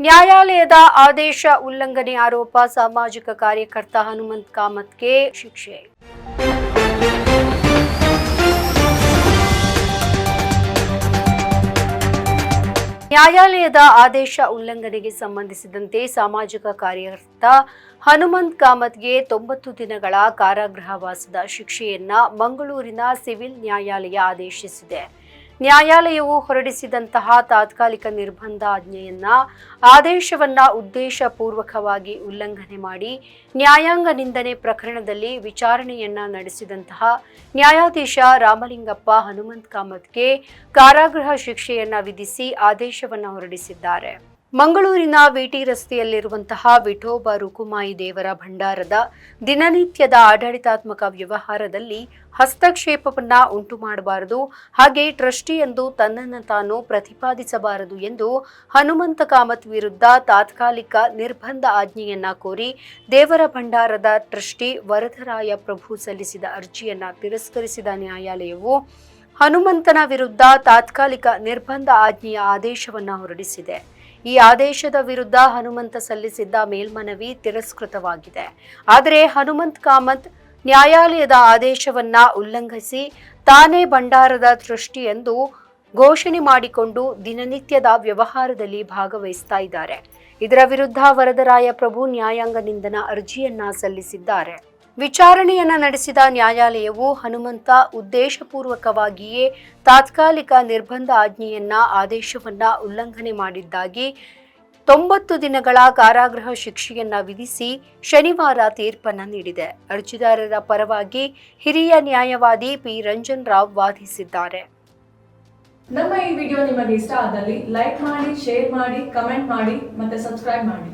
ನ್ಯಾಯಾಲಯದ ಆದೇಶ ಉಲ್ಲಂಘನೆ ಆರೋಪ ಸಾಮಾಜಿಕ ಕಾರ್ಯಕರ್ತ ಹನುಮಂತ್ ಕಾಮತ್ಗೆ ಶಿಕ್ಷೆ. ನ್ಯಾಯಾಲಯದ ಆದೇಶ ಉಲ್ಲಂಘನೆಗೆ ಸಂಬಂಧಿಸಿದಂತೆ ಸಾಮಾಜಿಕ ಕಾರ್ಯಕರ್ತ ಹನುಮಂತ್ ಕಾಮತ್ಗೆ ತೊಂಬತ್ತು ದಿನಗಳ ಕಾರಾಗೃಹವಾಸದ ಶಿಕ್ಷೆಯನ್ನ ಮಂಗಳೂರಿನ ಸಿವಿಲ್ ನ್ಯಾಯಾಲಯ ಆದೇಶಿಸಿದೆ. ನ್ಯಾಯಾಲಯವು ಹೊರಡಿಸಿದಂತಹ ತಾತ್ಕಾಲಿಕ ನಿರ್ಬಂಧ ಆಜ್ಞೆಯನ್ನ ಆದೇಶವನ್ನ ಉದ್ದೇಶಪೂರ್ವಕವಾಗಿ ಉಲ್ಲಂಘನೆ ಮಾಡಿ ನ್ಯಾಯಾಂಗ ನಿಂದನೆ ಪ್ರಕರಣದಲ್ಲಿ ವಿಚಾರಣೆಯನ್ನ ನಡೆಸಿದಂತಹ ನ್ಯಾಯಾಧೀಶ ರಾಮಲಿಂಗಪ್ಪ ಹನುಮಂತ್ ಕಾಮತ್ಗೆ ಕಾರಾಗೃಹ ಶಿಕ್ಷೆಯನ್ನ ವಿಧಿಸಿ ಆದೇಶವನ್ನ ಹೊರಡಿಸಿದ್ದಾರೆ. ಮಂಗಳೂರಿನ ವಿಟಿ ರಸ್ತೆಯಲ್ಲಿರುವಂತಹ ವಿಠೋಬ ರುಕುಮಾಯಿ ದೇವರ ಭಂಡಾರದ ದಿನನಿತ್ಯದ ಆಡಳಿತಾತ್ಮಕ ವ್ಯವಹಾರದಲ್ಲಿ ಹಸ್ತಕ್ಷೇಪವನ್ನ ಉಂಟು ಮಾಡಬಾರದು, ಹಾಗೆ ಟ್ರಸ್ಟಿ ಎಂದು ತನ್ನನ್ನು ತಾನು ಪ್ರತಿಪಾದಿಸಬಾರದು ಎಂದು ಹನುಮಂತ ಕಾಮತ್ ವಿರುದ್ಧ ತಾತ್ಕಾಲಿಕ ನಿರ್ಬಂಧ ಆಜ್ಞೆಯನ್ನ ಕೋರಿ ದೇವರ ಭಂಡಾರದ ಟ್ರಸ್ಟಿ ವರದರಾಯ ಪ್ರಭು ಸಲ್ಲಿಸಿದ ಅರ್ಜಿಯನ್ನ ತಿರಸ್ಕರಿಸಿದ ನ್ಯಾಯಾಲಯವು ಹನುಮಂತನ ವಿರುದ್ಧ ತಾತ್ಕಾಲಿಕ ನಿರ್ಬಂಧ ಆಜ್ಞೆಯ ಆದೇಶವನ್ನ ಹೊರಡಿಸಿದೆ. ಈ ಆದೇಶದ ವಿರುದ್ಧ ಹನುಮಂತ ಸಲ್ಲಿಸಿದ್ದ ಮೇಲ್ಮನವಿ ತಿರಸ್ಕೃತವಾಗಿದೆ. ಆದರೆ ಹನುಮಂತ್ ಕಾಮತ್ ನ್ಯಾಯಾಲಯದ ಆದೇಶವನ್ನ ಉಲ್ಲಂಘಿಸಿ ತಾನೇ ಭಂಡಾರದ ಸೃಷ್ಟಿ ಎಂದು ಘೋಷಣೆ ಮಾಡಿಕೊಂಡು ದಿನನಿತ್ಯದ ವ್ಯವಹಾರದಲ್ಲಿ ಭಾಗವಹಿಸ್ತಾ ಇದ್ದಾರೆ. ಇದರ ವಿರುದ್ಧ ವರದರಾಯ ಪ್ರಭು ನ್ಯಾಯಾಂಗ ನಿಂದನ ಅರ್ಜಿಯನ್ನ ಸಲ್ಲಿಸಿದ್ದಾರೆ. ವಿಚಾರಣೆಯನ್ನ ನಡೆಸಿದ ನ್ಯಾಯಾಲಯವು ಹನುಮಂತ ಉದ್ದೇಶಪೂರ್ವಕವಾಗಿಯೇ ತಾತ್ಕಾಲಿಕ ನಿರ್ಬಂಧ ಆಜ್ಞೆಯನ್ನ, ಆದೇಶವನ್ನ ಉಲ್ಲಂಘನೆ ಮಾಡಿದ್ದಾಗಿ ತೊಂಬತ್ತು ದಿನಗಳ ಕಾರಾಗೃಹ ಶಿಕ್ಷೆಯನ್ನ ವಿಧಿಸಿ ಶನಿವಾರ ತೀರ್ಪನ್ನ ನೀಡಿದೆ. ಅರ್ಜಿದಾರರ ಪರವಾಗಿ ಹಿರಿಯ ನ್ಯಾಯವಾದಿ ಪಿ. ರಂಜನ್ ರಾವ್ ವಾದಿಸಿದ್ದಾರೆ. ನಮ್ಮ ಈ ವಿಡಿಯೋ ನಿಮಗೆ ಇಷ್ಟ ಆದಲ್ಲಿ ಲೈಕ್ ಮಾಡಿ, ಶೇರ್ ಮಾಡಿ, ಕಮೆಂಟ್ ಮಾಡಿ ಮತ್ತೆ ಸಬ್ಸ್ಕ್ರೈಬ್ ಮಾಡಿ.